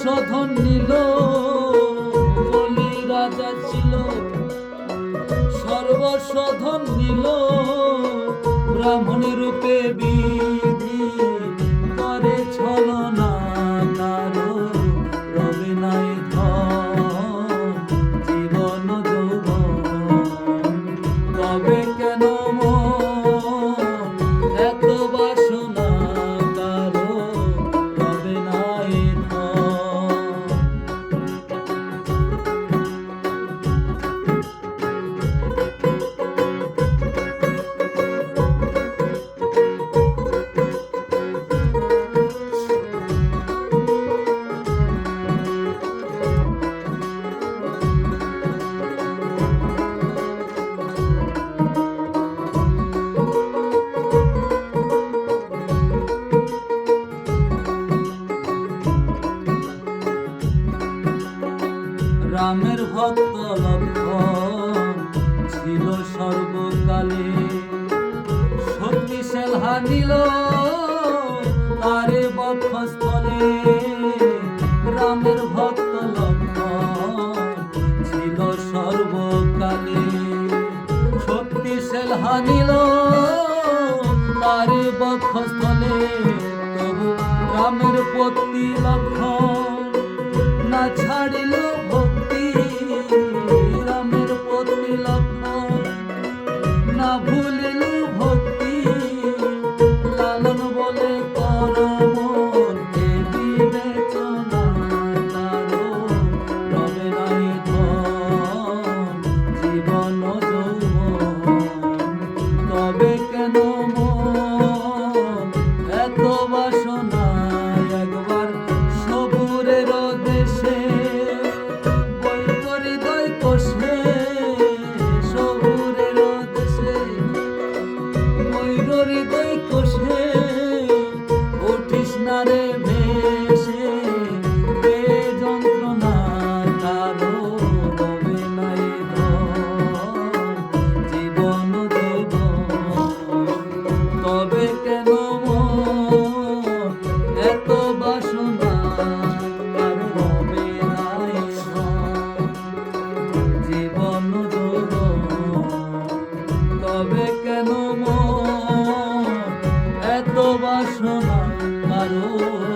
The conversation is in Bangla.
সর্বস্ব ধন নিল বলি রাজা ছিল। সর্বশোধন ধন নিল ব্রাহ্মণী রূপে বিধি ভক্ত লক্ষণ ছিল সর্বকালে। শক্তিশাল হানিল তারে বক্ষস্থলে। রামের ভক্ত লক্ষণ ছিল সর্বকালে। শক্তিশাল হানিল তারে বক্ষস্থলে। তবু রামের পত্নী লক্ষণ না ছাড়িল তবে কেন মন? এত বাসনা একবার সবুরের দেশে হৃদয় কোষে সবুরের দেশে। হৃদয় কোষে, উঠিস না রে Oh.